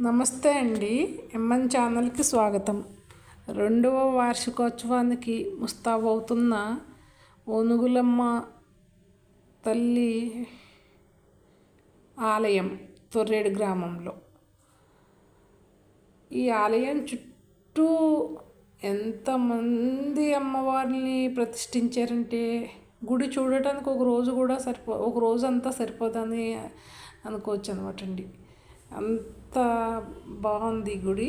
నమస్తే అండి. ఎంఎన్ ఛానల్కి స్వాగతం. రెండవ వార్షికోత్సవానికి ముస్తాబవుతున్న ఓనుగులమ్మ తల్లి ఆలయం తొర్రేడు గ్రామంలో. ఈ ఆలయం చుట్టూ ఎంతమంది అమ్మవారిని ప్రతిష్ఠించారంటే గుడి చూడటానికి ఒక రోజు కూడా సరిపో ఒక రోజు అంతా సరిపోదని అనుకోవచ్చు అనమాట అండి. అంత బాగుంది గుడి.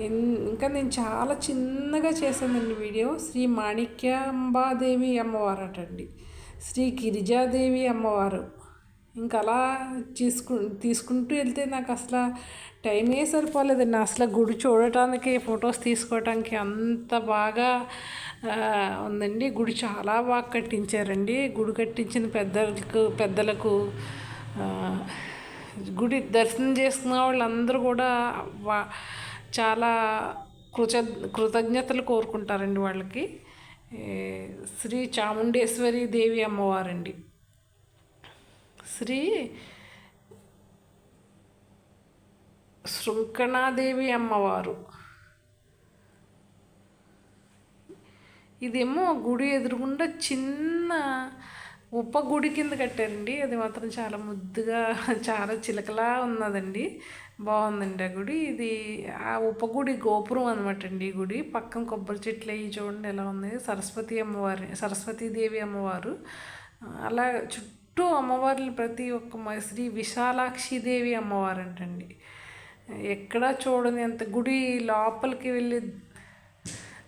ఇంకా నేను చాలా చిన్నగా చేశానండి వీడియో. శ్రీ మాణిక్యాంబాదేవి అమ్మవారు అటండి శ్రీ గిరిజాదేవి అమ్మవారు. ఇంకా అలా తీసుకు తీసుకుంటూ వెళ్తే నాకు అసలు టైమే సరిపోలేదండి అసలు గుడి చూడటానికి ఫొటోస్ తీసుకోవటానికి అంత బాగా ఉందండి. గుడి చాలా బాగా కట్టించారండి. గుడి కట్టించిన పెద్దలకు పెద్దలకు గుడి దర్శనం చేసుకున్న వాళ్ళందరూ కూడా వా చాలా కృత కృతజ్ఞతలు కోరుకుంటారండి వాళ్ళకి. శ్రీ చాముండేశ్వరి దేవి అమ్మవారండి. శ్రీ శృంఖణాదేవి అమ్మవారు. ఇదేమో గుడి ఎదురుగుండా చిన్న ఉప్ప గుడి కింద కట్టారండి. అది మాత్రం చాలా ముద్దుగా చాలా చిలకలా ఉన్నదండి. బాగుందండి ఆ గుడి. ఇది ఆ గుడి గోపురం అనమాట అండి ఈ గుడి. పక్కన కొబ్బరి చెట్లు అవి చూడండి ఎలా ఉంది సరస్వతి అమ్మవారి సరస్వతీదేవి అమ్మవారు. అలా చుట్టూ అమ్మవార్లు ప్రతి ఒక్క శ్రీ విశాలాక్షిదేవి అమ్మవారు అంటండి ఎక్కడా చూడని అంత గుడి లోపలికి వెళ్ళి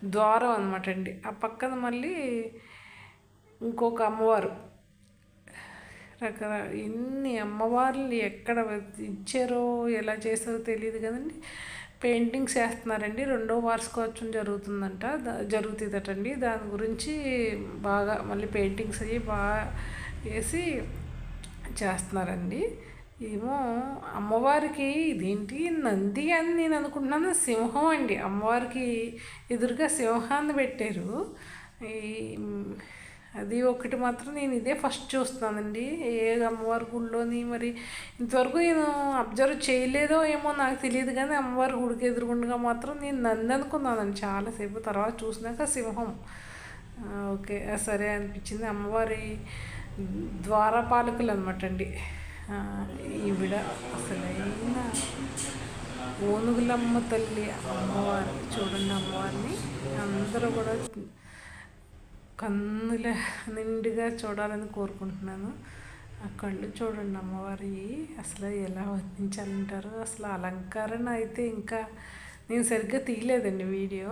ద్వారం అనమాట అండి ఆ పక్కన మళ్ళీ ఇంకొక అమ్మవారు. రకర ఎన్ని అమ్మవార్లు ఎక్కడ ఇచ్చారో ఎలా చేసారో తెలియదు కదండి. పెయింటింగ్స్ వేస్తున్నారండి. రెండో వార్షికోత్సవం జరుగుతుందంట. జరుగుతుందటండి. దాని గురించి బాగా మళ్ళీ పెయింటింగ్స్ అవి బాగా వేసి చేస్తున్నారండి. ఏమో అమ్మవారికి ఇదేంటి నంది అని నేను అనుకుంటున్నాను. సింహం అండి. అమ్మవారికి ఎదురుగా సింహాన్ని పెట్టారు. ఈ అది ఒకటి మాత్రం నేను ఇదే ఫస్ట్ చూస్తున్నానండి. ఏ అమ్మవారి గుడిలోని మరి ఇంతవరకు నేను అబ్జర్వ్ చేయలేదో ఏమో నాకు తెలియదు కానీ అమ్మవారి గుడికి ఎదురుగుండగా మాత్రం నేను నంది అనుకున్నానండి. చాలాసేపు తర్వాత చూసినాక సింహం. ఓకే సరే అనిపించింది. అమ్మవారి ద్వారపాలకులు అనమాట అండి. ఈవిడ అసలైన ఓనుగులమ్మ తల్లి అమ్మవారి. చూడండి అమ్మవారిని. అందరూ కూడా కన్నుల నిండుగా చూడాలని కోరుకుంటున్నాను. ఆ కళ్ళు చూడండి అమ్మవారి అసలు ఎలా వర్ణించాలంటారు? అసలు అలంకరణ అయితే ఇంకా నేను సరిగ్గా తీయలేదండి వీడియో.